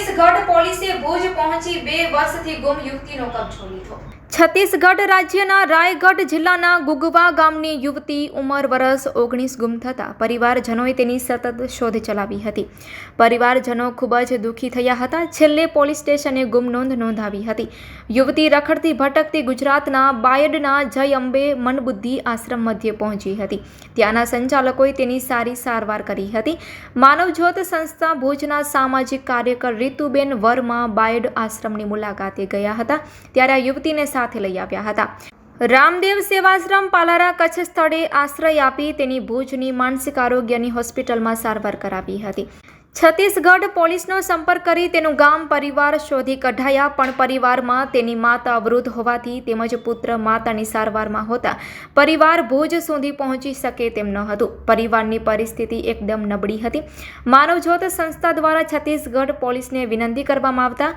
છત્તીસગઢ પોલીસે ભુજ પહોંચી બે વર્ષથી ગુમ યુવતીનો કબજો લીધો. છત્તીસગઢ રાજ્યના રાયગઢ જિલ્લાના ગુગવા ગામની યુવતી ઉંમર વરસ ઓગણીસ ગુમ થતાં પરિવારજનોએ તેની સતત શોધ ચલાવી હતી. પરિવારજનો ખૂબ જ દુઃખી થયા હતા. છેલ્લે પોલીસ સ્ટેશને ગુમ નોંધ નોંધાવી હતી. યુવતી રખડતી ભટકતી ગુજરાતના બાયડના જય અંબે મનબુદ્ધિ આશ્રમ મધ્યે પહોંચી હતી. ત્યાંના સંચાલકોએ તેની સારી સારવાર કરી હતી. માનવજ્યોત સંસ્થા ભુજના સામાજિક કાર્યકર રીતુબેન વર્મા બાયડ આશ્રમની મુલાકાતે ગયા હતા. ત્યારે આ યુવતીને સાથે લઈ આવ્યા હતા. રામદેવ સેવાશ્રમ પાલારા કચ્છ સ્થળે આશ્રય આપી તેની ભુજની માનસિક આરોગ્યની હોસ્પિટલમાં સારવાર કરાવી હતી. છત્તીસગઢ પોલીસનો સંપર્ક કરી તેનું ગામ પરિવાર શોધી કઢાયા, પણ પરિવારમાં તેની માતા વૃદ્ધ હોવાથી તેમજ પુત્ર માતાની સારવારમાં હોતા પરિવાર ભુજ સુધી પહોંચી શકે તેમ ન હતું. પરિવારની પરિસ્થિતિ એકદમ નબળી હતી. માનવજ્યોત સંસ્થા દ્વારા છત્તીસગઢ પોલીસને વિનંતી કરવામાં આવતા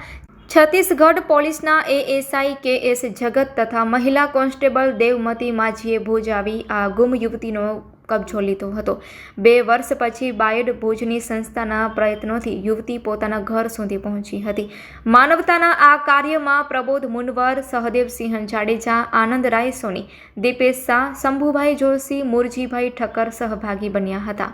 છત્તીસગઢ પોલીસના એએસઆઈ કે એસ જગત તથા મહિલા કોન્સ્ટેબલ દેવમતી માજીએ ભુજ આવી આ ગુમ યુવતીનો કબજો લીધો હતો. બે વર્ષ પછી બાયડ ભુજની સંસ્થાના પ્રયત્નોથી યુવતી પોતાના ઘર સુધી પહોંચી હતી. માનવતાના આ કાર્યમાં પ્રબોધ મુનવર સહદેવસિંહ જાડેજા, આનંદ રાય સોની, દીપેશ શાહ, શંભુભાઈ જોશી, મુરજીભાઈ ઠક્કર સહભાગી બન્યા હતા.